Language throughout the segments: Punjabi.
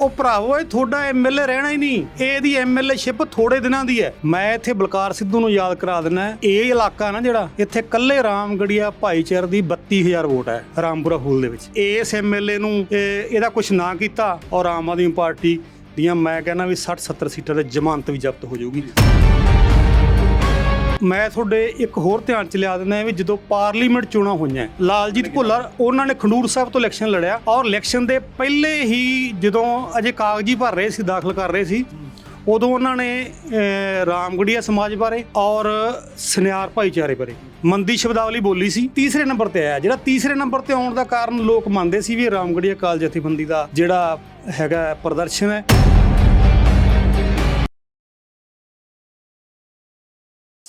ਉਹ ਭਰਾਵੋ, ਇਹ ਤੁਹਾਡਾ ਐਮਐਲਏ ਰਹਿਣਾ ਹੀ ਨਹੀਂ। ਇਹ ਇਹਦੀ ਐਮਐਲਏ ਸ਼ਿਪ ਥੋੜੇ ਦਿਨਾਂ ਦੀ ਹੈ। ਮੈਂ ਇੱਥੇ ਬਲਕਾਰ ਸਿੱਧੂ ਨੂੰ ਯਾਦ ਕਰਾ ਦਿੰਦਾ ਇਹ ਇਲਾਕਾ ਨਾ ਜਿਹੜਾ, ਇੱਥੇ ਕੱਲੇ ਰਾਮਗੜੀਆ ਭਾਈਚਾਰ ਦੀ 32000 ਵੋਟ ਹੈ, ਰਾਮਪੁਰਾ ਫੂਲ ਦੇ ਵਿੱਚ। ਇਸ ਐਮਐਲਏ ਨੂੰ ਇਹਦਾ ਕੁਝ ਨਾ ਕੀਤਾ ਔਰ ਆਮ ਆਦਮੀ ਪਾਰਟੀ ਦੀਆਂ ਮੈਂ ਕਹਿੰਦਾ ਵੀ 60 70 ਸੀਟਾਂ ਤੇ ਜ਼ਮਾਨਤ ਵੀ ਜ਼ਬਤ ਹੋ ਜਾਊਗੀ। ਮੈਂ ਤੁਹਾਡੇ ਇੱਕ ਹੋਰ ਧਿਆਨ ਚ ਲਿਆ ਦਿੰਦਾ ਵੀ ਜਦੋਂ ਪਾਰਲੀਮੈਂਟ ਚੋਣਾਂ ਹੋਈਆਂ ਲਾਲਜੀਤ ਭੁੱਲਰ ਉਹਨਾਂ ਨੇ ਖੰਡੂਰ ਸਾਹਿਬ ਤੋਂ ਇਲੈਕਸ਼ਨ ਲੜਿਆ ਔਰ ਇਲੈਕਸ਼ਨ ਦੇ ਪਹਿਲੇ ਹੀ ਜਦੋਂ ਅਜੇ ਕਾਗਜ਼ੀ ਭਰ ਰਹੇ ਸੀ ਦਾਖਲ ਕਰ ਰਹੇ ਸੀ ਉਦੋਂ ਉਹਨਾਂ ਨੇ ਰਾਮਗੜੀਆ ਸਮਾਜ ਬਾਰੇ ਔਰ ਸਨਿਆਰ ਭਾਈਚਾਰੇ ਬਾਰੇ ਮੰਦੀ ਸ਼ਬਦਾਵਲੀ ਬੋਲੀ ਸੀ। ਤੀਸਰੇ ਨੰਬਰ ਤੇ ਆਇਆ ਜਿਹੜਾ ਤੀਸਰੇ ਨੰਬਰ ਤੇ ਆਉਣ ਦਾ ਕਾਰਨ ਲੋਕ ਮੰਨਦੇ ਸੀ ਵੀ ਰਾਮਗੜੀਆ ਕਾਲ ਜਥੇਬੰਦੀ ਦਾ ਜਿਹੜਾ ਹੈਗਾ ਪ੍ਰਦਰਸ਼ਨ ਹੈ।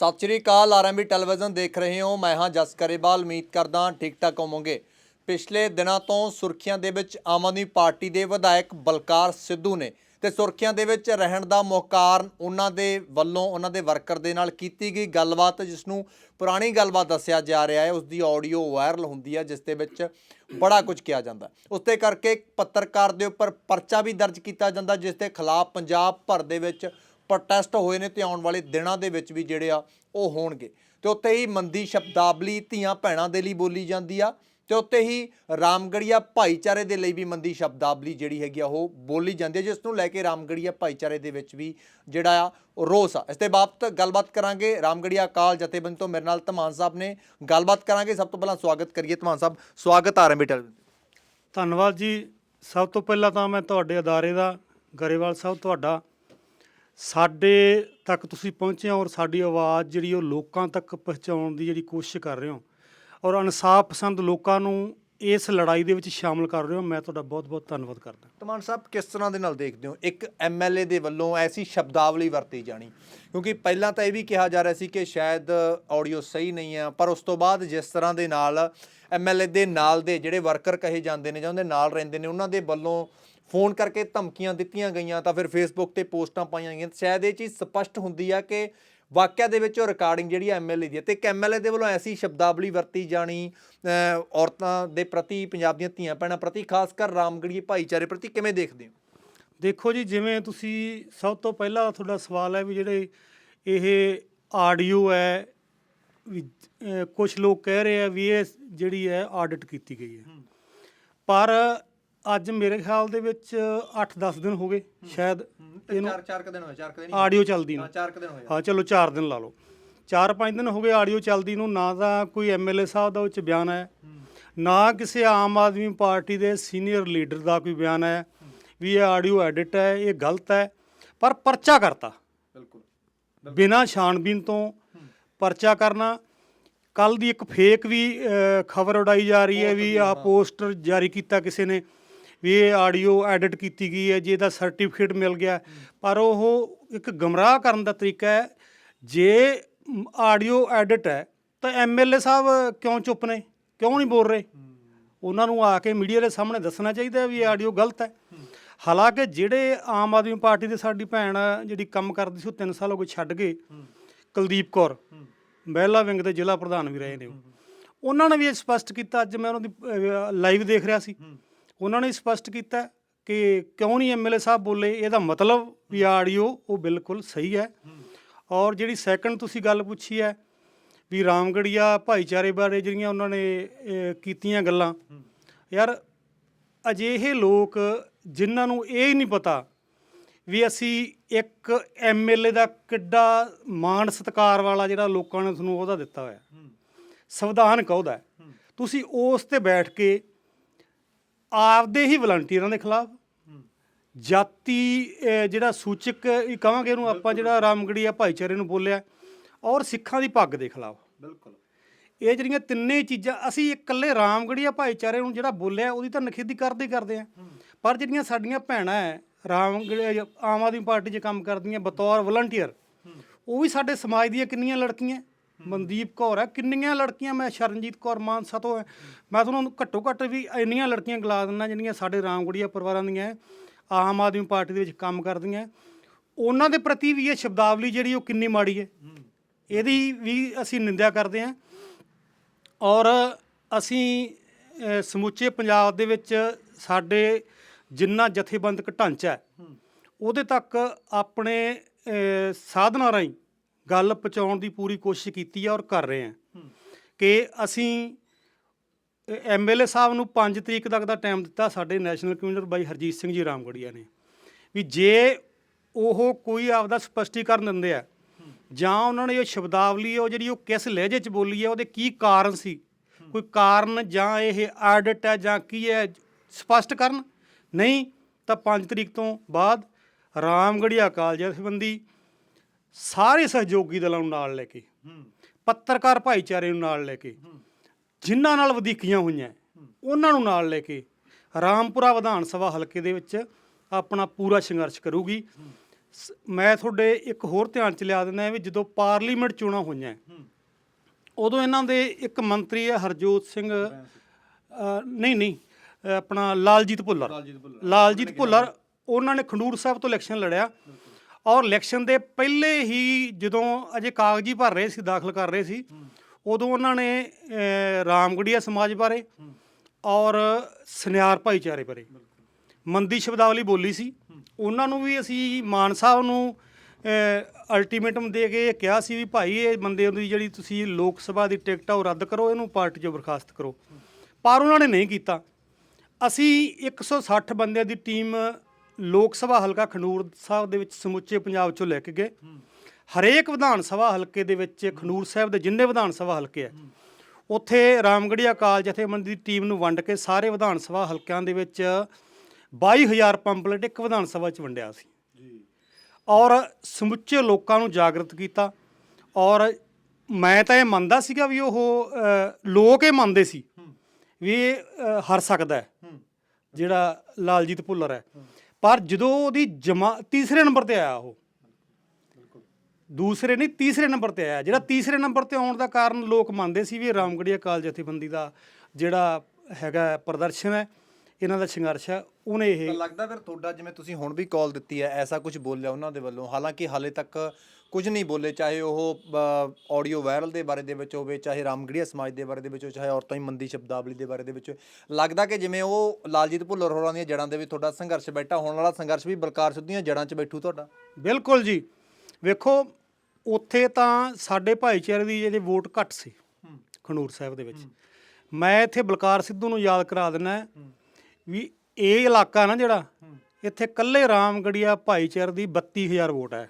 ਸਤਿ ਸ਼੍ਰੀ ਅਕਾਲ ਆਰਐਮਬੀ ਟੈਲੀਵਿਜ਼ਨ ਦੇਖ ਰਹੇ ਹੋ। ਮੈਂ ਹਾਂ ਜਸ ਕਰੇਵਾਲ ਉਮੀਦ ਕਰਦਾ ਠੀਕ ਠਾਕ ਹੋਵੋਗੇ। ਪਿਛਲੇ ਦਿਨਾਂ ਤੋਂ ਸੁਰਖੀਆਂ ਦੇ ਵਿੱਚ ਆਮ ਆਦਮੀ ਪਾਰਟੀ ਦੇ ਵਿਧਾਇਕ ਬਲਕਾਰ ਸਿੱਧੂ ਨੇ ਤੇ ਸੁਰਖੀਆਂ ਦੇ ਵਿੱਚ ਰਹਿਣ ਦਾ ਮੁੱਖ ਕਾਰਨ ਉਹਨਾਂ ਦੇ ਵੱਲੋਂ ਉਹਨਾਂ ਦੇ ਵਰਕਰ ਦੇ ਨਾਲ ਕੀਤੀ ਗਈ ਗੱਲਬਾਤ, ਜਿਸ ਨੂੰ ਪੁਰਾਣੀ ਗੱਲਬਾਤ ਦੱਸਿਆ ਜਾ ਰਿਹਾ ਹੈ। ਉਸ ਦੀ ਆਡੀਓ ਵਾਇਰਲ ਹੁੰਦੀ ਹੈ, ਜਿਸ ਦੇ ਵਿੱਚ ਬੜਾ ਕੁਝ ਕਿਹਾ ਜਾਂਦਾ ਉਸ ਤੇ ਕਰਕੇ ਪੱਤਰਕਾਰ ਦੇ ਉੱਪਰ ਪਰਚਾ ਵੀ ਦਰਜ ਕੀਤਾ ਜਾਂਦਾ, ਜਿਸ ਦੇ ਖਿਲਾਫ ਪੰਜਾਬ ਭਰ ਦੇ ਵਿੱਚ ਪ੍ਰੋਟੈਸਟ ਹੋਏ ਨੇ ਤੇ ਆਉਣ ਵਾਲੇ ਦਿਨਾਂ ਦੇ ਵਿੱਚ ਵੀ ਜਿਹੜੇ ਆ, ਉਹ ਹੋਣਗੇ। ਤੇ ਉੱਤੇ ਹੀ ਮੰਦੀ ਸ਼ਬਦਾਵਲੀ ਧੀਆਂ ਭੈਣਾਂ ਦੇ ਲਈ ਬੋਲੀ ਜਾਂਦੀ ਆ ਤੇ ਉੱਤੇ ਹੀ ਰਾਮਗੜੀਆ ਭਾਈਚਾਰੇ ਦੇ ਲਈ ਵੀ ਮੰਦੀ ਸ਼ਬਦਾਵਲੀ ਜਿਹੜੀ ਹੈਗੀ ਆ, ਉਹ ਬੋਲੀ ਜਾਂਦੀ ਹੈ ਜਿਸ ਨੂੰ ਲੈ ਕੇ ਰਾਮਗੜੀਆ ਭਾਈਚਾਰੇ ਦੇ ਵਿੱਚ ਵੀ ਜਿਹੜਾ ਆ ਰੋਸ ਆ। ਇਸ ਤੇ ਬਾਬਤ ਗੱਲਬਾਤ ਕਰਾਂਗੇ। ਰਾਮਗੜੀਆ ਅਕਾਲ ਜਥੇਬੰਦ ਤੋਂ ਮੇਰੇ ਨਾਲ ਧਮਾਨ ਸਾਹਿਬ ਨੇ। ਗੱਲਬਾਤ ਕਰਾਂਗੇ। ਸਭ ਤੋਂ ਪਹਿਲਾਂ ਸਵਾਗਤ ਕਰੀਏ। ਧਮਾਨ ਸਾਹਿਬ, ਸਵਾਗਤ ਆ ਰੰਬੀ ਟੈਲੀਵਿਜ਼ਨ ਧੰਨਵਾਦ ਜੀ। ਸਭ ਤੋਂ ਪਹਿਲਾਂ ਤਾਂ ਮੈਂ ਤੁਹਾਡੇ ਅਦਾਰੇ ਦਾ ਗਰੇਵਾਲ ਸਾਹਿਬ, ਤੁਹਾਡਾ ਸਾਡੇ ਤੱਕ ਤੁਸੀਂ ਪਹੁੰਚੇ ਹੋ ਔਰ ਸਾਡੀ ਆਵਾਜ਼ ਜਿਹੜੀ ਉਹ ਲੋਕਾਂ ਤੱਕ ਪਹੁੰਚਾਉਣ ਦੀ ਜਿਹੜੀ ਕੋਸ਼ਿਸ਼ ਕਰ ਰਹੇ ਹੋ ਔਰ ਇਨਸਾਫ ਪਸੰਦ ਲੋਕਾਂ ਨੂੰ ਇਸ ਲੜਾਈ ਦੇ ਵਿੱਚ ਸ਼ਾਮਲ ਕਰ ਰਹੇ ਹੋ, ਮੈਂ ਤੁਹਾਡਾ ਬਹੁਤ-ਬਹੁਤ ਧੰਨਵਾਦ ਕਰਦਾ। ਤਮਾਨ ਸਾਹਿਬ, ਕਿਸ ਤਰ੍ਹਾਂ ਦੇ ਨਾਲ ਦੇਖਦੇ ਹੋ? ਇੱਕ ਐਮਐਲਏ ਦੇ ਵੱਲੋਂ ਐਸੀ ਸ਼ਬਦਾਵਲੀ ਵਰਤੀ ਜਾਣੀ। ਕਿਉਂਕਿ ਪਹਿਲਾਂ ਤਾਂ ਇਹ ਵੀ ਕਿਹਾ ਜਾ ਰਿਹਾ ਸੀ ਕਿ ਸ਼ਾਇਦ ਆਡੀਓ ਸਹੀ ਨਹੀਂ ਹੈ ਪਰ ਉਸ ਤੋਂ ਬਾਅਦ ਜਿਸ ਤਰ੍ਹਾਂ ਦੇ ਨਾਲ ਐਮਐਲਏ ਦੇ ਨਾਲ ਦੇ ਜਿਹੜੇ ਵਰਕਰ ਕਹੇ ਜਾਂਦੇ ਨੇ ਜਾਂ ਉਹਦੇ ਨਾਲ ਰਹਿੰਦੇ ਨੇ, ਉਹਨਾਂ ਦੇ ਵੱਲੋਂ ਫੋਨ ਕਰਕੇ ਧਮਕੀਆਂ ਦਿੱਤੀਆਂ ਗਈਆਂ, ਤਾਂ ਫਿਰ ਫੇਸਬੁੱਕ ਤੇ ਪੋਸਟਾਂ ਪਾਈਆਂ ਗਈਆਂ। ਸ਼ਾਇਦ ਇਹ ਚੀਜ਼ ਸਪਸ਼ਟ ਹੁੰਦੀ ਆ ਕਿ ਵਾਕਿਆ ਦੇ ਵਿੱਚ ਉਹ ਰਿਕਾਰਡਿੰਗ ਜਿਹੜੀ ਐਮਐਲਏ ਦੀ ਹੈ ਤੇ ਇੱਕ ਐਮਐਲਏ ਦੇ ਵੱਲੋਂ ਐਸੀ ਸ਼ਬਦਾਵਲੀ ਵਰਤੀ ਜਾਣੀ ਔਰਤਾਂ ਦੇ ਪ੍ਰਤੀ, ਪੰਜਾਬ ਦੀਆਂ ਧੀਆਂ ਭੈਣਾਂ ਪ੍ਰਤੀ, ਖਾਸ ਕਰ ਰਾਮਗੜੀਏ ਭਾਈਚਾਰੇ ਪ੍ਰਤੀ ਕਿਵੇਂ ਦੇਖਦੇ ਹੋ? ਦੇਖੋ ਜੀ, ਜਿਵੇਂ ਤੁਸੀਂ ਸਭ ਤੋਂ ਪਹਿਲਾਂ ਤੁਹਾਡਾ ਸਵਾਲ ਹੈ ਵੀ ਜਿਹੜੇ ਇਹ ਆਡੀਓ ਹੈ, ਵੀ ਕੁਝ ਲੋਕ ਕਹਿ ਰਹੇ ਆ ਵੀ ਇਹ ਜਿਹੜੀ ਹੈ ਆਡਿਟ ਕੀਤੀ ਗਈ ਹੈ। ਪਰ ਅੱਜ ਮੇਰੇ ਖਿਆਲ ਦੇ ਵਿੱਚ 8-10 ਦਿਨ ਹੋ ਗਏ ਸ਼ਾਇਦ ਇਹਨੂੰ ਚਾਰ ਚਾਰ ਕ ਦਿਨ ਹੋਏ ਚਾਰ ਕ ਦਿਨ ਆਡੀਓ ਚੱਲਦੀ ਨੂੰ। ਚਾਰ ਕ ਦਿਨ ਹੋਏ। ਹਾਂ ਚਲੋ 4 ਦਿਨ ਲਾ ਲਓ। 4-5 ਦਿਨ ਹੋ ਗਏ ਆਡੀਓ ਚੱਲਦੀ ਨੂੰ ਨਾ ਤਾਂ ਕੋਈ ਐਮਐਲਏ ਸਾਹਿਬ ਦਾ ਉਹ ਚ ਬਿਆਨ ਹੈ ਨਾ ਕਿਸੇ ਆਮ ਆਦਮੀ ਪਾਰਟੀ ਦੇ ਸੀਨੀਅਰ ਲੀਡਰ ਦਾ ਕੋਈ ਬਿਆਨ ਹੈ ਵੀ ਇਹ ਆਡੀਓ ਐਡਿਟ ਹੈ ਇਹ ਗਲਤ ਹੈ ਪਰ ਪਰਚਾ ਕਰਤਾ। ਬਿਲਕੁਲ। ਬਿਨਾਂ ਛਾਣਬੀਨ ਤੋਂ ਪਰਚਾ ਕਰਨਾ। ਕੱਲ ਦੀ ਇੱਕ ਫੇਕ ਵੀ ਖਬਰ ਉਡਾਈ ਜਾ ਰਹੀ ਹੈ ਵੀ ਆ ਪੋਸਟਰ ਜਾਰੀ ਕੀਤਾ ਕਿਸੇ ਨੇ। ਵੀ ਇਹ ਆਡੀਓ ਐਡਿਟ ਕੀਤੀ ਗਈ ਹੈ, ਜੇ ਇਹਦਾ ਸਰਟੀਫਿਕੇਟ ਮਿਲ ਗਿਆ। ਪਰ ਉਹ ਇੱਕ ਗਮਰਾਹ ਕਰਨ ਦਾ ਤਰੀਕਾ ਹੈ। ਜੇ ਆਡੀਓ ਐਡਿਟ ਹੈ, ਤਾਂ ਐਮਐਲਏ ਸਾਹਿਬ ਕਿਉਂ ਚੁੱਪ ਨੇ? ਕਿਉਂ ਨਹੀਂ ਬੋਲ ਰਹੇ? ਉਹਨਾਂ ਨੂੰ ਆ ਕੇ ਮੀਡੀਆ ਦੇ ਸਾਹਮਣੇ ਦੱਸਣਾ ਚਾਹੀਦਾ ਵੀ ਇਹ ਆਡੀਓ ਗਲਤ ਹੈ। ਹਾਲਾਂਕਿ ਜਿਹੜੇ ਆਮ ਆਦਮੀ ਪਾਰਟੀ ਦੇ ਸਾਡੀ ਭੈਣ ਜਿਹੜੀ ਕੰਮ ਕਰਦੀ ਸੀ, ਉਹ 3 ਸਾਲ ਹੋ ਗਏ ਛੱਡ ਗਏ ਕੁਲਦੀਪ ਕੌਰ, ਮਹਿਲਾ ਵਿੰਗ ਦੇ ਜ਼ਿਲ੍ਹਾ ਪ੍ਰਧਾਨ ਵੀ ਰਹੇ ਨੇ ਉਹ। ਉਹਨਾਂ ਨੇ ਵੀ ਇਹ ਸਪਸ਼ਟ ਕੀਤਾ, ਅੱਜ ਮੈਂ ਉਹਨਾਂ ਦੀ ਲਾਈਵ ਦੇਖ ਰਿਹਾ ਸੀ। ਉਹਨਾਂ ਨੇ ਸਪਸ਼ਟ ਕੀਤਾ ਕਿ ਕਿਉਂ ਨਹੀਂ ਐਮਐਲਏ ਸਾਹਿਬ ਬੋਲੇ? ਇਹਦਾ ਮਤਲਬ ਵੀ ਆਡੀਓ ਉਹ ਬਿਲਕੁਲ ਸਹੀ ਹੈ। ਔਰ ਜਿਹੜੀ ਸੈਕੰਡ ਤੁਸੀਂ ਗੱਲ ਪੁੱਛੀ ਹੈ ਵੀ ਰਾਮਗੜੀਆ ਭਾਈਚਾਰੇ ਬਾਰੇ ਜਿਹੜੀਆਂ ਉਹਨਾਂ ਨੇ ਕੀਤੀਆਂ ਗੱਲਾਂ। ਯਾਰ ਅਜਿਹੇ ਲੋਕ ਜਿਨ੍ਹਾਂ ਨੂੰ ਇਹ ਹੀ ਨਹੀਂ ਪਤਾ ਵੀ ਅਸੀਂ ਇੱਕ ਐਮਐਲਏ ਦਾ ਕਿੱਡਾ ਮਾਣ ਸਤਿਕਾਰ ਵਾਲਾ ਜਿਹੜਾ ਲੋਕਾਂ ਨੇ ਤੁਹਾਨੂੰ ਉਹਦਾ ਦਿੱਤਾ ਹੋਇਆ। ਸੰਵਿਧਾਨਕ ਅਹੁਦਾ ਹੈ। ਤੁਸੀਂ ਉਸ ਤੇ ਬੈਠ ਕੇ ਆਪਦੇ ਹੀ ਵਲੰਟੀਅਰਾਂ ਦੇ ਖਿਲਾਫ। ਜਾਤੀ ਜਿਹੜਾ ਸੂਚਕ ਕਹਾਂਗੇ ਇਹਨੂੰ ਆਪਾਂ ਜਿਹੜਾ ਰਾਮਗੜੀਆ ਭਾਈਚਾਰੇ ਨੂੰ ਬੋਲਿਆ ਔਰ ਸਿੱਖਾਂ ਦੀ ਪੱਗ ਦੇ ਖਿਲਾਫ। ਬਿਲਕੁਲ। ਇਹ ਜਿਹੜੀਆਂ ਤਿੰਨੇ ਚੀਜ਼ਾਂ ਅਸੀਂ ਇਕੱਲੇ ਰਾਮਗੜੀਆ ਭਾਈਚਾਰੇ ਨੂੰ ਜਿਹੜਾ ਬੋਲਿਆ ਉਹਦੀ ਤਾਂ ਨਖੇਦੀ ਕਰਦੇ ਕਰਦੇ ਆ। ਪਰ ਜਿਹੜੀਆਂ ਸਾਡੀਆਂ ਭੈਣਾਂ ਹੈ ਰਾਮਗੜੀਆ ਆਮ ਆਦਮੀ ਪਾਰਟੀ 'ਚ ਕੰਮ ਕਰਦੀਆਂ ਬਤੌਰ ਵਲੰਟੀਅਰ ਉਹ ਵੀ ਸਾਡੇ ਸਮਾਜ ਦੀਆਂ ਕਿੰਨੀਆਂ ਲੜਕੀਆਂ ਮਨਦੀਪ ਕੌਰ ਹੈ। ਕਿੰਨੀਆਂ ਲੜਕੀਆਂ ਮੈਂ ਸ਼ਰਨਜੀਤ ਕੌਰ ਮਾਨਸਾ ਤੋਂ ਹੈ। ਮੈਂ ਤੁਹਾਨੂੰ ਘੱਟੋ ਘੱਟ ਵੀ ਇੰਨੀਆਂ ਲੜਕੀਆਂ ਗਲਾ ਦਿੰਦਾ ਜਿਹੜੀਆਂ ਸਾਡੇ ਰਾਮਗੜੀਆ ਪਰਿਵਾਰਾਂ ਦੀਆਂ ਹੈ, ਆਮ ਆਦਮੀ ਪਾਰਟੀ ਦੇ ਵਿੱਚ ਕੰਮ ਕਰਦੀਆਂ ਉਹਨਾਂ ਦੇ ਪ੍ਰਤੀ ਵੀ ਇਹ ਸ਼ਬਦਾਵਲੀ ਜਿਹੜੀ ਉਹ ਕਿੰਨੀ ਮਾੜੀ ਹੈ। ਇਹਦੀ ਵੀ ਅਸੀਂ ਨਿੰਦਿਆ ਕਰਦੇ ਹਾਂ। ਔਰ ਅਸੀਂ ਸਮੁੱਚੇ ਪੰਜਾਬ ਦੇ ਵਿੱਚ ਸਾਡੇ ਜਿੰਨਾ ਜਥੇਬੰਦਕ ਢਾਂਚਾ ਉਹਦੇ ਤੱਕ ਆਪਣੇ ਸਾਧਨਾਂ ਰਾਹੀਂ ਗੱਲ ਪਹੁੰਚਾਉਣ ਦੀ ਪੂਰੀ ਕੋਸ਼ਿਸ਼ ਕੀਤੀ ਹੈ ਔਰ ਕਰ ਰਹੇ ਹਾਂ। ਕਿ ਅਸੀਂ ਐਮਐਲਏ ਸਾਹਿਬ ਨੂੰ 5 ਤਰੀਕ ਤੱਕ ਦਾ ਟਾਈਮ ਦਿੱਤਾ ਸਾਡੇ ਨੈਸ਼ਨਲ ਕਨਵੀਨਰ ਬਾਈ ਹਰਜੀਤ ਸਿੰਘ ਜੀ ਰਾਮਗੜੀਆ ਨੇ। ਵੀ ਜੇ ਉਹ ਕੋਈ ਆਪਦਾ ਸਪਸ਼ਟੀਕਰਨ ਦਿੰਦੇ ਆ ਜਾਂ ਉਹਨਾਂ ਨੇ ਇਹ ਸ਼ਬਦਾਵਲੀ ਉਹ ਜਿਹੜੀ ਉਹ ਕਿਸ ਲਹਿਜੇ ਚ ਬੋਲੀ ਹੈ ਉਹਦੇ ਕੀ ਕਾਰਨ ਸੀ? ਕੋਈ ਕਾਰਨ ਜਾਂ ਇਹ ਆਡਿਟ ਹੈ ਜਾਂ ਕੀ ਹੈ ਸਪਸ਼ਟ ਕਰਨ? ਨਹੀਂ ਤਾਂ 5 ਤਰੀਕ ਤੋਂ ਬਾਅਦ ਰਾਮਗੜੀਆ ਕਾਲਜ ਜਥੇਬੰਦੀ ਸਾਰੇ ਸਹਿਯੋਗੀ ਦਲਾਂ ਨੂੰ ਨਾਲ ਲੈ ਕੇ ਪੱਤਰਕਾਰ ਭਾਈਚਾਰੇ ਨੂੰ ਨਾਲ ਲੈ ਕੇ ਜਿਨ੍ਹਾਂ ਨਾਲ ਵਧੀਕੀਆਂ ਹੋਈਆਂ ਉਹਨਾਂ ਨੂੰ ਨਾਲ ਲੈ ਕੇ ਰਾਮਪੁਰਾ ਵਿਧਾਨ ਸਭਾ ਹਲਕੇ ਦੇ ਵਿੱਚ ਆਪਣਾ ਪੂਰਾ ਸੰਘਰਸ਼ ਕਰੂਗੀ। ਸ- ਮੈਂ ਤੁਹਾਡੇ ਇੱਕ ਹੋਰ ਧਿਆਨ ਚ ਲਿਆ ਦਿੰਦਾ ਵੀ ਜਦੋਂ ਪਾਰਲੀਮੈਂਟ ਚੋਣਾਂ ਹੋਈਆਂ ਉਦੋਂ ਇਹਨਾਂ ਦੇ ਇੱਕ ਮੰਤਰੀ ਹੈ ਹਰਜੋਤ ਸਿੰਘ ਅ, ਨਹੀਂ ਨਹੀਂ ਅ, ਆਪਣਾ ਲਾਲਜੀਤ ਭੁੱਲਰ। ਲਾਲਜੀਤ ਭੁੱਲਰ। ਉਹਨਾਂ ਨੇ ਖੰਡੂਰ ਸਾਹਿਬ ਤੋਂ ਇਲੈਕਸ਼ਨ ਲੜਿਆ। ਔਰ ਇਲੈਕਸ਼ਨ ਦੇ ਪਹਿਲੇ ਹੀ ਜਦੋਂ ਅਜੇ ਕਾਗਜ਼ੀ ਭਰ ਰਹੇ ਸੀ, ਦਾਖਲ ਕਰ ਰਹੇ ਸੀ, ਉਦੋਂ ਉਹਨਾਂ ਨੇ ਰਾਮਗੜੀਆ ਸਮਾਜ ਬਾਰੇ ਔਰ ਸੁਨਿਆਰ ਭਾਈਚਾਰੇ ਬਾਰੇ। ਮੰਦੀ ਸ਼ਬਦਾਵਲੀ ਬੋਲੀ ਸੀ। ਉਹਨਾਂ ਨੂੰ ਵੀ ਅਸੀਂ ਮਾਨ ਸਾਹਿਬ ਨੂੰ ਅਲਟੀਮੇਟਮ ਦੇ ਕੇ ਇਹ ਕਿਹਾ ਸੀ ਵੀ ਭਾਈ ਇਹ ਬੰਦੇ ਦੀ ਜਿਹੜੀ ਤੁਸੀਂ ਲੋਕ ਸਭਾ ਦੀ ਟਿਕਟ ਆ ਉਹ ਰੱਦ ਕਰੋ, ਇਹਨੂੰ ਪਾਰਟੀ 'ਚੋਂ ਬਰਖਾਸਤ ਕਰੋ। ਪਰ ਉਹਨਾਂ ਨੇ ਨਹੀਂ ਕੀਤਾ। ਅਸੀਂ 160 ਬੰਦਿਆਂ ਦੀ ਟੀਮ ਲੋਕ ਸਭਾ ਹਲਕਾ ਖਨੂਰ ਸਾਹਿਬ ਦੇ ਵਿੱਚ ਸਮੁੱਚੇ ਪੰਜਾਬ 'ਚੋਂ ਲੈ ਕੇ ਗਏ। ਹਰੇਕ ਵਿਧਾਨ ਸਭਾ ਹਲਕੇ ਦੇ ਵਿੱਚ ਖਨੂਰ ਸਾਹਿਬ ਦੇ ਜਿੰਨੇ ਵਿਧਾਨ ਸਭਾ ਹਲਕੇ ਆ ਉੱਥੇ ਰਾਮਗੜੀਆ ਕਾਲ ਜਥੇਬੰਦੀ ਦੀ ਟੀਮ ਨੂੰ ਵੰਡ ਕੇ ਸਾਰੇ ਵਿਧਾਨ ਸਭਾ ਹਲਕਿਆਂ ਦੇ ਵਿੱਚ 22000 ਪੰਪਲੇਟ ਇੱਕ ਵਿਧਾਨ ਸਭਾ 'ਚ ਵੰਡਿਆ ਸੀ। ਔਰ ਸਮੁੱਚੇ ਲੋਕਾਂ ਨੂੰ ਜਾਗਰਤ ਕੀਤਾ। ਔਰ ਮੈਂ ਤਾਂ ਇਹ ਮੰਨਦਾ ਸੀਗਾ ਵੀ ਉਹ ਲੋਕ ਇਹ ਮੰਨਦੇ ਸੀ ਵੀ ਇਹ ਅ, ਸਕਦਾ ਹੈ। ਜਿਹੜਾ ਲਾਲਜੀਤ ਭੁੱਲਰ ਹੈ। ਪਰ ਜਦੋਂ ਉਹਦੀ ਜਮਾ ਤੀਸਰੇ ਨੰਬਰ ਤੇ ਆਇਆ ਉਹ। ਦੂਸਰੇ ਨਹੀਂ, ਤੀਸਰੇ ਨੰਬਰ ਤੇ ਆਇਆ। ਜਿਹੜਾ ਤੀਸਰੇ ਨੰਬਰ ਤੇ ਆਉਣ ਦਾ ਕਾਰਨ ਲੋਕ ਮੰਨਦੇ ਸੀ ਵੀ ਇਹ ਰਾਮਗੜੀਆ ਕਾਲ ਜਥੇਬੰਦੀ ਦਾ ਜਿਹੜਾ ਹੈਗਾ ਪ੍ਰਦਰਸ਼ਨ ਹੈ। ਇਹਨਾਂ ਦਾ ਸੰਘਰਸ਼ ਹੈ ਉਹਨੇ ਇਹ ਲੱਗਦਾ ਫਿਰ ਤੁਹਾਡਾ ਜਿਵੇਂ ਤੁਸੀਂ ਹੁਣ ਵੀ ਕਾਲ ਦਿੱਤੀ ਹੈ ਐਸਾ ਕੁਝ ਬੋਲਿਆ ਉਹਨਾਂ ਦੇ ਵੱਲੋਂ? ਹਾਲਾਂਕਿ ਹਾਲੇ ਤੱਕ ਕੁਝ ਨਹੀਂ ਬੋਲੇ ਚਾਹੇ ਉਹ ਆਡੀਓ ਵਾਇਰਲ ਦੇ ਬਾਰੇ ਦੇ ਵਿੱਚ ਹੋਵੇ ਚਾਹੇ ਰਾਮਗੜੀਆ ਸਮਾਜ ਦੇ ਬਾਰੇ ਦੇ ਵਿੱਚ ਹੋਵੇ, ਚਾਹੇ ਔਰਤਾਂ ਦੀ ਮੰਦੀ ਸ਼ਬਦਾਵਲੀ ਦੇ ਬਾਰੇ ਦੇ ਵਿੱਚ। ਲੱਗਦਾ ਕਿ ਜਿਵੇਂ ਉਹ ਲਾਲਜੀਤ ਭੁੱਲਰ ਹੋਰਾਂ ਦੀਆਂ ਜੜਾਂ ਦੇ ਵਿੱਚ ਤੁਹਾਡਾ ਸੰਘਰਸ਼ ਬੈਠਾ ਹੋਣ ਵਾਲਾ ਸੰਘਰਸ਼ ਵੀ ਬਲਕਾਰ ਸਿੱਧੂ ਦੀਆਂ ਜੜਾਂ 'ਚ ਬੈਠੂ ਤੁਹਾਡਾ? ਬਿਲਕੁਲ ਜੀ। ਵੇਖੋ ਉੱਥੇ ਤਾਂ ਸਾਡੇ ਭਾਈਚਾਰੇ ਦੀ ਜਿਹੜੀ ਵੋਟ ਘੱਟ ਸੀ ਖਨੂਰ ਸਾਹਿਬ ਦੇ ਵਿੱਚ। ਮੈਂ ਇੱਥੇ ਬਲਕਾਰ ਸਿੱਧੂ ਨੂੰ ਯਾਦ ਕਰਾ ਦਿੰਦਾ ਵੀ ਇਹ ਇਲਾਕਾ ਨਾ ਜਿਹੜਾ ਇੱਥੇ ਕੱਲੇ ਰਾਮਗੜੀਆ ਭਾਈਚਾਰੇ ਦੀ 32000 ਵੋਟ ਹੈ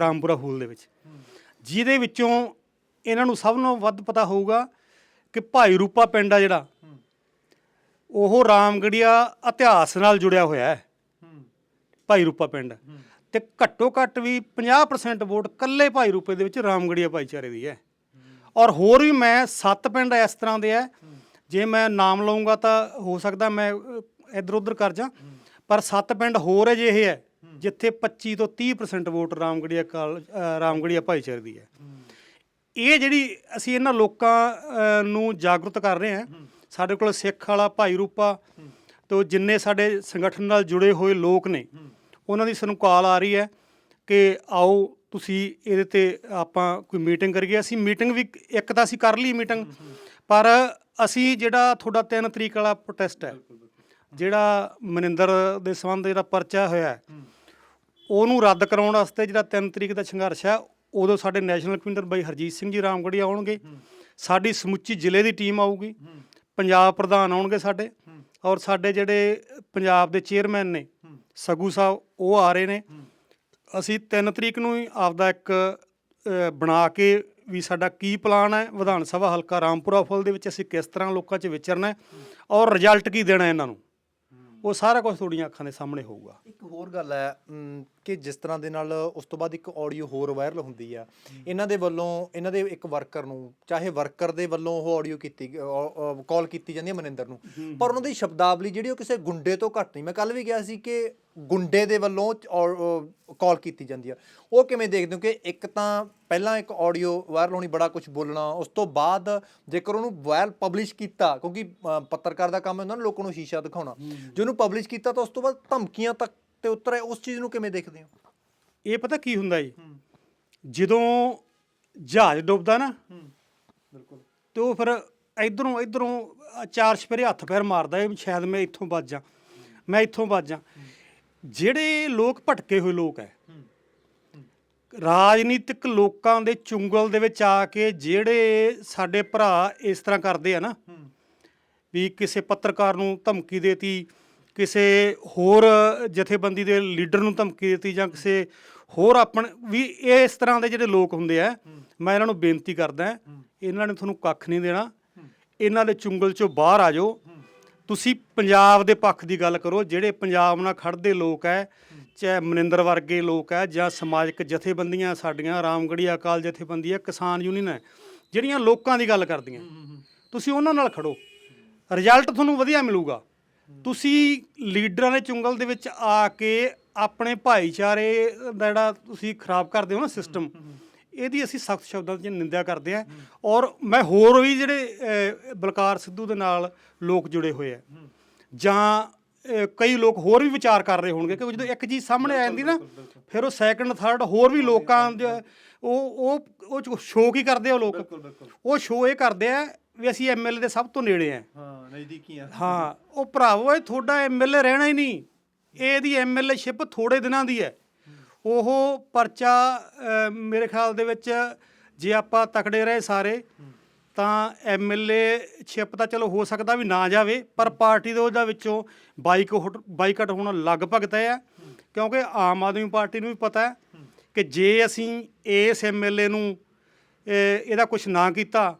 ਰਾਮਪੁਰਾ ਫੂਲ ਦੇ ਵਿੱਚ। ਜਿਹਦੇ ਵਿੱਚੋਂ ਇਹਨਾਂ ਨੂੰ ਸਭ ਨੂੰ ਵੱਧ ਪਤਾ ਹੋਊਗਾ ਕਿ ਭਾਈ ਰੂਪਾ ਪਿੰਡ ਆ ਜਿਹੜਾ ਉਹ ਰਾਮਗੜੀਆ ਇਤਿਹਾਸ ਨਾਲ ਜੁੜਿਆ ਹੋਇਆ ਹੈ। ਭਾਈ ਰੂਪਾ ਪਿੰਡ। ਤੇ ਘੱਟੋ ਘੱਟ ਵੀ 50% ਵੋਟ ਕੱਲੇ ਭਾਈ ਰੂਪੇ ਦੇ ਵਿੱਚ ਰਾਮਗੜੀਆ ਭਾਈਚਾਰੇ ਦੀ ਹੈ। ਔਰ ਹੋਰ ਵੀ ਮੈਂ ਸੱਤ ਪਿੰਡ ਇਸ ਤਰ੍ਹਾਂ ਦੇ ਹੈ। ਜੇ ਮੈਂ ਨਾਮ ਲਵਾਂਗਾ ਤਾਂ ਹੋ ਸਕਦਾ ਮੈਂ ਇਧਰ ਉਧਰ ਕਰ ਜਾ। ਪਰ ਸੱਤ ਪਿੰਡ ਹੋਰ ਅਜਿਹੇ ਹੈ ਜਿੱਥੇ 25 ਤੋਂ 30% ਵੋਟ ਰਾਮਗੜੀਆ ਕਾਲ ਰਾਮਗੜੀਆ ਭਾਈਚਾਰੇ ਦੀ ਹੈ। ਇਹ ਜਿਹੜੀ ਅਸੀਂ ਇਹਨਾਂ ਲੋਕਾਂ ਨੂੰ ਜਾਗਰੂਕ ਕਰ ਰਹੇ ਹਾਂ ਸਾਡੇ ਕੋਲ ਸਿੱਖ ਵਾਲਾ ਭਾਈ ਰੂਪਾ ਤੋਂ ਜਿੰਨੇ ਸਾਡੇ ਸੰਗਠਨ ਨਾਲ ਜੁੜੇ ਹੋਏ ਲੋਕ ਨੇ ਉਹਨਾਂ ਦੀ ਸਾਨੂੰ ਕਾਲ ਆ ਰਹੀ ਹੈ ਕਿ ਆਓ ਤੁਸੀਂ ਇਹਦੇ ਤੇ ਆਪਾਂ ਕੋਈ ਮੀਟਿੰਗ ਕਰੀਏ। ਅਸੀਂ ਮੀਟਿੰਗ ਵੀ ਇੱਕ ਤਾਂ ਅਸੀਂ ਕਰ ਲਈ ਮੀਟਿੰਗ ਪਰ ਅਸੀਂ ਜਿਹੜਾ ਤੁਹਾਡਾ 3 ਤਰੀਕ ਵਾਲਾ ਪ੍ਰੋਟੈਸਟ ਹੈ ਜਿਹੜਾ ਮਨਿੰਦਰ ਦੇ ਸੰਬੰਧ ਜਿਹੜਾ ਪਰਚਾ ਹੋਇਆ ਉਹਨੂੰ ਰੱਦ ਕਰਾਉਣ ਵਾਸਤੇ ਜਿਹੜਾ 3 ਤਰੀਕ ਦਾ ਸੰਘਰਸ਼ ਹੈ ਉਦੋਂ ਸਾਡੇ ਨੈਸ਼ਨਲ ਕਨਵੀਨਰ ਬਾਈ ਹਰਜੀਤ ਸਿੰਘ ਜੀ ਰਾਮਗੜੀ ਆਉਣਗੇ। ਸਾਡੀ ਸਮੁੱਚੀ ਜ਼ਿਲ੍ਹੇ ਦੀ ਟੀਮ ਆਊਗੀ। ਪੰਜਾਬ ਪ੍ਰਧਾਨ ਆਉਣਗੇ ਸਾਡੇ ਔਰ ਸਾਡੇ ਜਿਹੜੇ ਪੰਜਾਬ ਦੇ ਚੇਅਰਮੈਨ ਨੇ ਸਗੂ ਸਾਹਿਬ ਉਹ ਆ ਰਹੇ ਨੇ। ਅਸੀਂ 3 ਤਰੀਕ ਨੂੰ ਹੀ ਆਪਦਾ ਇੱਕ ਬਣਾ ਕੇ ਵੀ ਸਾਡਾ ਕੀ ਪਲਾਨ ਹੈ? ਵਿਧਾਨ ਸਭਾ ਹਲਕਾ ਰਾਮਪੁਰਾ ਫੁੱਲ ਦੇ ਵਿੱਚ ਅਸੀਂ ਕਿਸ ਤਰ੍ਹਾਂ ਲੋਕਾਂ 'ਚ ਵਿਚਰਨਾ ਹੈ ਔਰ ਰਿਜ਼ਲਟ ਕੀ ਦੇਣਾ ਇਹਨਾਂ ਨੂੰ? ਉਹ ਸਾਰਾ ਕੁਝ ਤੁਹਾਡੀਆਂ ਅੱਖਾਂ ਦੇ ਸਾਹਮਣੇ ਹੋਊਗਾ। ਇੱਕ ਹੋਰ ਗੱਲ ਹੈ ਕਿ ਜਿਸ ਤਰ੍ਹਾਂ ਦੇ ਨਾਲ ਉਸ ਤੋਂ ਬਾਅਦ ਇੱਕ ਆਡੀਓ ਹੋਰ ਵਾਇਰਲ ਹੁੰਦੀ ਆ। ਇਹਨਾਂ ਦੇ ਵੱਲੋਂ ਇਹਨਾਂ ਦੇ ਇੱਕ ਵਰਕਰ ਨੂੰ ਚਾਹੇ ਵਰਕਰ ਦੇ ਵੱਲੋਂ ਉਹ ਆਡੀਓ ਕੀਤੀ ਕਾਲ ਕੀਤੀ ਜਾਂਦੀ ਹੈ ਮਨਿੰਦਰ ਨੂੰ। ਪਰ ਉਹਨਾਂ ਦੀ ਸ਼ਬਦਾਵਲੀ ਜਿਹੜੀ ਉਹ ਕਿਸੇ ਗੁੰਡੇ ਤੋਂ ਘੱਟ ਨਹੀਂ। ਮੈਂ ਕੱਲ ਵੀ ਕਿਹਾ ਸੀ ਕਿ ਗੁੰਡੇ ਦੇ ਵੱਲੋਂ ਕਾਲ ਕੀਤੀ ਜਾਂਦੀ ਆ। ਉਹ ਕਿਵੇਂ ਦੇਖਦੇ ਹੋ ਕਿ ਇੱਕ ਤਾਂ ਪਹਿਲਾਂ ਇੱਕ ਆਡੀਓ ਵਾਇਰਲ ਹੋਣੀ ਬੜਾ ਕੁਝ ਬੋਲਣਾ ਉਸ ਤੋਂ ਬਾਅਦ ਜੇਕਰ ਉਹਨੂੰ ਵਾਇਰਲ ਪਬਲਿਸ਼ ਕੀਤਾ ਕਿਉਂਕਿ ਪੱਤਰਕਾਰ ਦਾ ਕੰਮ ਹੁੰਦਾ ਨਾ ਲੋਕਾਂ ਨੂੰ ਸ਼ੀਸ਼ਾ ਦਿਖਾਉਣਾ। ਜੇ ਉਹਨੂੰ ਪਬਲਿਸ਼ ਕੀਤਾ ਤਾਂ ਉਸ ਤੋਂ ਬਾਅਦ ਧਮਕੀਆਂ ਤੱਕ ਤੇ ਉਤਰੇ ਉਸ ਚੀਜ਼ ਨੂੰ ਕਿਵੇਂ ਦੇਖਦੇ ਹੋ? ਇਹ ਪਤਾ ਕੀ ਹੁੰਦਾ ਜੀ? ਜਦੋਂ ਜਹਾਜ਼ ਡੁੱਬਦਾ ਨਾ ਬਿਲਕੁਲ। ਤੇ ਉਹ ਫਿਰ ਇਧਰੋਂ ਇਧਰੋਂ ਚਾਰ ਛਪੇਰੇ ਹੱਥ ਪੈਰ ਮਾਰਦਾ ਇਹ ਸ਼ਾਇਦ ਮੈਂ ਇੱਥੋਂ ਵੱਜ ਜਾ ਮੈਂ ਇੱਥੋਂ ਬਾਜਾਂ ਜਿਹੜੇ ਲੋਕ ਭਟਕੇ ਹੋਏ ਲੋਕ ਹੈ ਰਾਜਨੀਤਿਕ ਲੋਕਾਂ ਦੇ ਚੁੰਗਲ ਦੇ ਵਿੱਚ ਆ ਕੇ ਜਿਹੜੇ ਸਾਡੇ ਭਰਾ ਇਸ ਤਰ੍ਹਾਂ ਕਰਦੇ ਆ ਨਾ, ਵੀ ਕਿਸੇ ਪੱਤਰਕਾਰ ਨੂੰ ਧਮਕੀ ਦੇਤੀ, ਕਿਸੇ ਹੋਰ ਜਥੇਬੰਦੀ ਦੇ ਲੀਡਰ ਨੂੰ ਧਮਕੀ ਦਿੱਤੀ ਜਾਂ ਕਿਸੇ ਹੋਰ ਆਪਣ, ਵੀ ਇਹ ਇਸ ਤਰ੍ਹਾਂ ਦੇ ਜਿਹੜੇ ਲੋਕ ਹੁੰਦੇ ਆ ਮੈਂ ਇਹਨਾਂ ਨੂੰ ਬੇਨਤੀ ਕਰਦਾ, ਇਹਨਾਂ ਨੇ ਤੁਹਾਨੂੰ ਕੱਖ ਨਹੀਂ ਦੇਣਾ, ਇਹਨਾਂ ਦੇ ਚੁੰਗਲ ਚੋਂ ਬਾਹਰ ਆ ਜਾਓ ਤੁਸੀਂ ਪੰਜਾਬ ਦੇ ਪੱਖ ਦੀ ਗੱਲ ਕਰੋ ਜਿਹੜੇ ਪੰਜਾਬ ਨਾਲ ਖੜਦੇ ਲੋਕ ਐ ਚਾਹੇ ਮਨਿੰਦਰ ਵਰਗੇ ਲੋਕ ਐ ਜਾਂ ਸਮਾਜਿਕ ਜਥੇਬੰਦੀਆਂ ਸਾਡੀਆਂ ਰਾਮਗੜੀ ਅਕਾਲ ਜਥੇਬੰਦੀ ਹੈ ਕਿਸਾਨ ਯੂਨੀਅਨ ਹੈ ਜਿਹੜੀਆਂ ਲੋਕਾਂ ਦੀ ਗੱਲ ਕਰਦੀਆਂ। ਤੁਸੀਂ ਉਹਨਾਂ ਨਾਲ ਖੜੋ ਰਿਜ਼ਲਟ ਤੁਹਾਨੂੰ ਵਧੀਆ ਮਿਲੂਗਾ। ਤੁਸੀਂ ਲੀਡਰਾਂ ਦੇ ਚੁੰਗਲ ਦੇ ਵਿੱਚ ਆ ਕੇ ਆਪਣੇ ਭਾਈਚਾਰੇ ਦਾ ਜਿਹੜਾ ਤੁਸੀਂ ਖਰਾਬ ਕਰਦੇ ਹੋ ਨਾ ਸਿਸਟਮ ਇਹਦੀ ਅਸੀਂ ਸਖਤ ਸ਼ਬਦਾਂ 'ਚ ਨਿੰਦਿਆ ਕਰਦੇ ਹਾਂ ਔਰ ਮੈਂ ਹੋਰ ਵੀ ਜਿਹੜੇ ਬਲਕਾਰ ਸਿੱਧੂ ਦੇ ਨਾਲ ਲੋਕ ਜੁੜੇ ਹੋਏ ਆ। ਜਾਂ ਕਈ ਲੋਕ ਹੋਰ ਵੀ ਵਿਚਾਰ ਕਰ ਰਹੇ ਹੋਣਗੇ ਕਿਉਂਕਿ ਜਦੋਂ ਇੱਕ ਚੀਜ਼ ਸਾਹਮਣੇ ਆ ਜਾਂਦੀ ਨਾ ਫਿਰ ਉਹ ਸੈਕੰਡ ਥਰਡ ਹੋਰ ਵੀ ਲੋਕਾਂ ਦੇ ਉਹ ਉਹ ਉਹ ਸ਼ੋਅ ਕੀ ਕਰਦੇ ਆ ਉਹ ਲੋਕ? ਉਹ ਸ਼ੋਅ ਇਹ ਕਰਦੇ ਆ ਵੀ ਅਸੀਂ ਐਮਐਲਏ ਦੇ ਸਭ ਤੋਂ ਨੇੜੇ ਆ। ਹਾਂ ਨਜ਼ਦੀਕੀਆਂ। ਹਾਂ ਉਹ ਭਰਾਵੋ ਇਹ ਤੁਹਾਡਾ ਐਮਐਲਏ ਰਹਿਣਾ ਹੀ ਨਹੀਂ। ਇਹਦੀ ਐਮਐਲਏਸ਼ਿਪ ਥੋੜੇ ਦਿਨਾਂ ਦੀ ਹੈ। ਉਹ ਪਰਚਾ ਅਹ, ਮੇਰੇ ਖਿਆਲ ਦੇ ਵਿੱਚ ਜੇ ਆਪਾਂ ਤਕੜੇ ਰਹੇ ਸਾਰੇ ਤਾਂ ਐਮਐਲਏ ਛਿਪ ਤਾਂ ਚਲੋ ਹੋ ਸਕਦਾ ਵੀ ਨਾ ਜਾਵੇ ਪਰ ਪਾਰਟੀ ਦੇ ਉਹਦਾ ਵਿੱਚੋਂ ਬਾਈਕਾਟ ਬਾਈਕਟ ਹੋਣਾ ਲਗਭਗ ਤੈਅ ਹੈ। ਕਿਉਂਕਿ ਆਮ ਆਦਮੀ ਪਾਰਟੀ ਨੂੰ ਵੀ ਪਤਾ ਹੈ ਕਿ ਜੇ ਅਸੀਂ ਇਸ ਐਮਐਲਏ ਨੂੰ ਇਹ- ਇਹਦਾ ਕੁਝ ਨਾ ਕੀਤਾ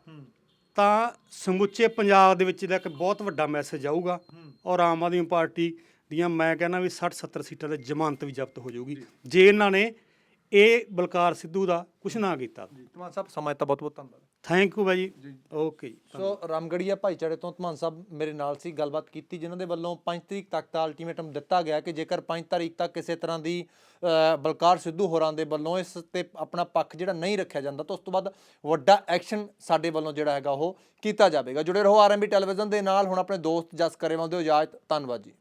ਤਾਂ ਸਮੁੱਚੇ ਪੰਜਾਬ ਦੇ ਵਿੱਚ ਇਹਦਾ ਇੱਕ ਬਹੁਤ ਵੱਡਾ ਮੈਸੇਜ ਆਊਗਾ ਔਰ ਆਮ ਆਦਮੀ ਪਾਰਟੀ ਦੀਆਂ ਮੈਂ ਕਹਿੰਦਾ ਵੀ 60 70 ਸੀਟਾਂ ਤੇ ਜ਼ਮਾਨਤ ਵੀ ਜ਼ਬਤ ਹੋ ਜਾਊਗੀ। ਜੇ ਇਹਨਾਂ ਨੇ ਇਹ ਬਲਕਾਰ ਸਿੱਧੂ ਦਾ ਕੁਝ ਨਾ ਕੀਤਾ। ਜੀ ਤੁਮਾਨ ਸਾਹਿਬ ਸਮਾਂ ਤਾਂ ਬਹੁਤ ਬਹੁਤ ਧੰਨਵਾਦ। Thank you by. ਓਕੇ ਜੀ ਸੋ ਰਾਮਗੜੀਆ ਭਾਈਚਾਰੇ ਤੋਂ ਧਮਾਨ ਸਾਹਿਬ ਮੇਰੇ ਨਾਲ ਸੀ ਗੱਲਬਾਤ ਕੀਤੀ ਜਿਨ੍ਹਾਂ ਦੇ ਵੱਲੋਂ 5 ਤਰੀਕ ਤੱਕ ਦਾ ਅਲਟੀਮੇਟਮ ਦਿੱਤਾ ਗਿਆ ਕਿ ਜੇਕਰ 5 ਤਾਰੀਖ ਤੱਕ ਕਿਸੇ ਤਰ੍ਹਾਂ ਦੀ ਬਲਕਾਰ ਸਿੱਧੂ ਹੋਰਾਂ ਦੇ ਵੱਲੋਂ ਇਸ ਤੇ ਆਪਣਾ ਪੱਖ ਜਿਹੜਾ ਨਹੀਂ ਰੱਖਿਆ ਜਾਂਦਾ ਤਾਂ ਉਸ ਤੋਂ ਬਾਅਦ ਵੱਡਾ ਐਕਸ਼ਨ ਸਾਡੇ ਵੱਲੋਂ ਜਿਹੜਾ ਹੈਗਾ ਉਹ ਕੀਤਾ ਜਾਵੇਗਾ। ਜੁੜੇ ਰਹੋ ਆਰਐਮਬੀ ਟੈਲੀਵਿਜ਼ਨ ਦੇ ਨਾਲ ਹੁਣ ਆਪਣੇ ਦੋਸਤ ਜਸ ਕਰੇਵਾਲ ਦਿਓ ਇਜਾਜ਼ਤ ਧੰਨਵਾਦ ਜੀ।